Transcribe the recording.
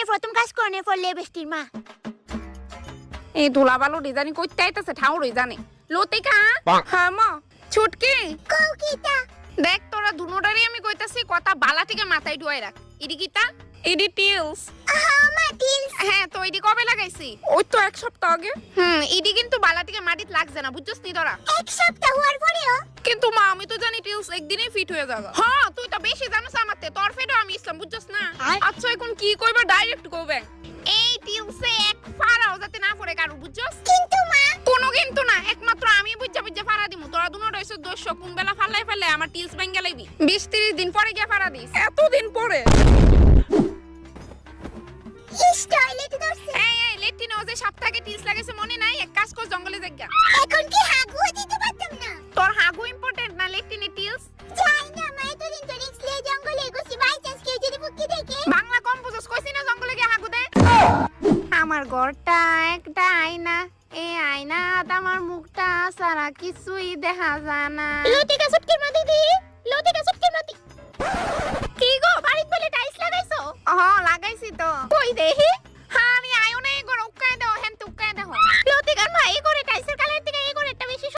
আপনি প্রথম কাজ করেন ফলে বেষ্টির মা। এই ধুলাবালু ডিজাইন কইতে আইতাছে ঠাউরই জানে। লতিকা হ্যাঁ মা ছুটকি। কও কিতা দেখ তোরা দুনোটারই আমি কইতাছি কথা বালা থেকে মাথায় ডুয়াই রাখ। ইডি ইডি টিলস। হ্যাঁ তো ইডি কবে লাগাইছি? ওই তো এক সপ্তাহ আগে। হুম ইডি কিন্তু বালা থেকে মাটিত লাগছে না বুঝছস নি তোরা? এক সপ্তাহ হওয়ার পরেও? কিন্তু মা আমি তো জানি টিলস একদিনেই ফিট হয়ে যাবে। হ্যাঁ বেশি জানিস আমাতে? তোর ফেডও আমি ইসলাম বুঝছস না? আচ্ছা এখন কি কইবা? ডাইরেক্ট কইবে। এই টিলসে এক ফারাও যাতে না পড়ে কারু বুঝছস? কিন্তু মা! কোনো কিন্তু না একমাত্র আমি বুঝা বুঝা ফাড়া দিমু। তোরা দুনো রইছ দোষ কোন বেলা ফালাই ফেলে আমার টিলস ব্যাঙ্গে লাইবি। বিশ তিরিশ দিন পরে গিয়া ফাড়া দিস। এতদিন পরে? ইস টয়লেট ধরছে। এই এই লেট্রিনে ও যে সপ্তাহে টিলস লাগাইছে মনে নাই? এক কাজ কর জঙ্গলে জায়গা এখন কি আমার ঘরটা একটা আয়না। এই আয়না আমার মুখটা সারা কিছুই দেখা যায় না। লতিকা সুটকির মা দিদি লতিকা সুটকির মা কি গো বাড়িতে বলে টাইস লাগাইছো? হ্যাঁ লাগাইছি তো। কই দেহি?